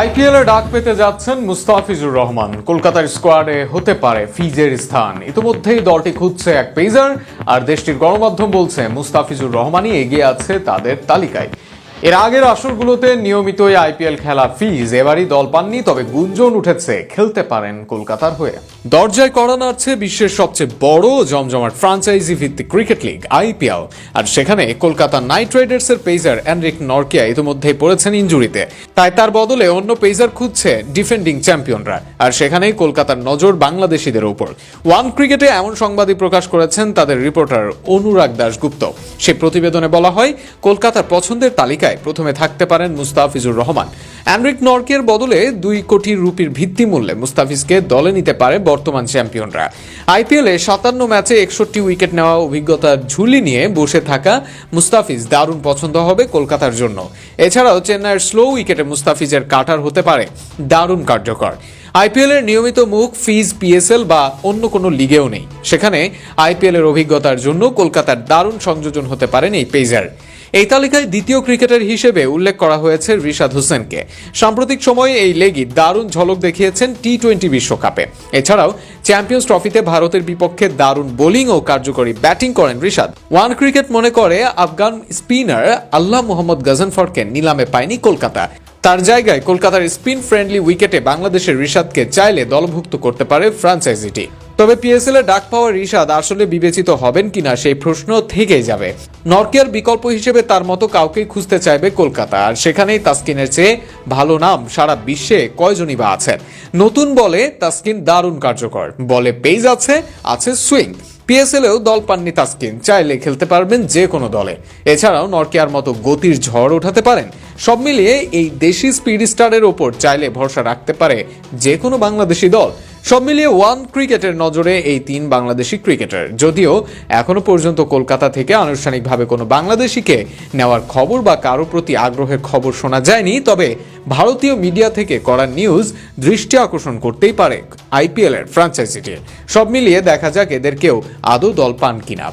IPL ডাক পেতে যাচ্ছেন মুস্তাফিজুর রহমান। কলকাতার স্কোয়াডে হতে পারে ফিজের স্থান। ইতিমধ্যেই দলটি খুঁজছে এক পেজার আর দেশটির গণমাধ্যম বলছে, মুস্তাফিজুর রহমানই এগিয়ে আছে তাদের তালিকায়। এর আগের আসরগুলোতে নিয়মিতই আইপিএল খেলা ফিজ। এবারই দল পাননি, তবে গুঞ্জন উঠেছে। খেলতে পারেন কলকাতার হয়ে। দরজায় কড়া নাড়ছে বিশ্বের সবচেয়ে বড় জমজমাট ফ্রাঞ্চাইজি ভিত্তিক ক্রিকেট লিগ, আইপিএল। আর সেখানে কলকাতা নাইট রাইডার্স এর পেসার এনরিক নরকিয়া ইতিমধ্যেই পড়েছেন ইঞ্জুরিতে। তাই তার বদলে অন্য পেসার খুঁজছে ডিফেন্ডিং চ্যাম্পিয়নরা। আর সেখানেই কলকাতার নজর বাংলাদেশিদের উপর। ওয়ান ক্রিকেটে এমন সংবাদই প্রকাশ করেছেন তাদের রিপোর্টার অনুরাগ দাশগুপ্ত। সে প্রতিবেদনে বলা হয়, কলকাতার পছন্দের তালিকায় প্রথমে থাকতে পারেন মুস্তাফিজুর রহমান। অ্যান্ড্রিক নর্কের বদলে দুই কোটি রুপির ভিত্তি মূল্যে মুস্তাফিজকে দলে নিতে পারে বর্তমান চ্যাম্পিয়নরা। আইপিএলে সাতান্ন ম্যাচে একষট্টি উইকেট নেওয়া অভিজ্ঞতার ঝুলি নিয়ে বসে থাকা মুস্তাফিজ দারুণ পছন্দ হবে কলকাতার জন্য। এছাড়াও চেন্নাইয়ের স্লো উইকেটে মুস্তাফিজের কাটার হতে পারে দারুণ কার্যকর। আইপিএল এর নিয়মিত মুখ, ফিজ, পিএসএল বা অন্য কোনো লিগেও নেই। সেখানে আইপিএল এর অভিজ্ঞতার জন্য কলকাতার দারুণ সংযোজন হতে পারেন এই পেজার এই তালিকায় দ্বিতীয় ক্রিকেটার হিসেবে উল্লেখ করা হয়েছে রিশাদ হোসেনকে। সাম্প্রতিক সময়ে এই লেগই দারুণ ঝলক দেখিয়েছেন টি টোয়েন্টি বিশ্বকাপে। এছাড়াও চ্যাম্পিয়ন্স ট্রফিতে ভারতের বিপক্ষে দারুণ বোলিং ও কার্যকরী ব্যাটিং করেন রিশাদ। ওয়ান ক্রিকেট মনে করে আফগান স্পিনার আল্লাহ মোহাম্মদ গজনফরকে নিলামে পায়নি কলকাতা। তার জায়গায় কলকাতার স্পিন ফ্রেন্ডলি উইকেটে বাংলাদেশের রিশাদকে চাইলে দলভুক্ত করতে পারে ফ্রাঞ্চাইজিটি তবে পিএসএল এ ডাক পাওয়া রিশাদ আসলে বিবেচিত হবেন কিনা সেই প্রশ্ন থেকেই যাবে। নরকিয়ার বিকল্প হিসেবে তার মতো কাউকেই খুঁজতে চাইবে কলকাতা। আর সেখানেই তাসকিনের চেয়ে ভালো নাম সারা বিশ্বে কয়জনই বা আছেন? নতুন বলে তাস্কিন দারুণ কার্যকর। বলে পেজ আছে আছে সুইং। পিএসএলেও দল পাননি তাস্কিন। চাইলে খেলতে পারবেন যে কোনো দলে। এছাড়াও নরকিয়ার মতো গতির ঝড় ওঠাতে পারেন। সব মিলিয়ে এই দেশি স্পিড স্টারের ওপর চাইলে ভরসা রাখতে পারে যে কোনো বাংলাদেশি দল। সব মিলিয়ে ওয়ান ক্রিকেটের নজরে এই তিন বাংলাদেশি ক্রিকেটার। যদিও এখনও পর্যন্ত কলকাতা থেকে আনুষ্ঠানিকভাবে কোনো বাংলাদেশিকে নেওয়ার খবর বা কারও প্রতি আগ্রহের খবর শোনা যায়নি, তবে ভারতীয় মিডিয়া থেকে করা নিউজ দৃষ্টি আকর্ষণ করতেই পারে আইপিএলের ফ্রাঞ্চাইজিটির সব মিলিয়ে দেখা যাক এদের কেউ আদৌ দল পান কিনা।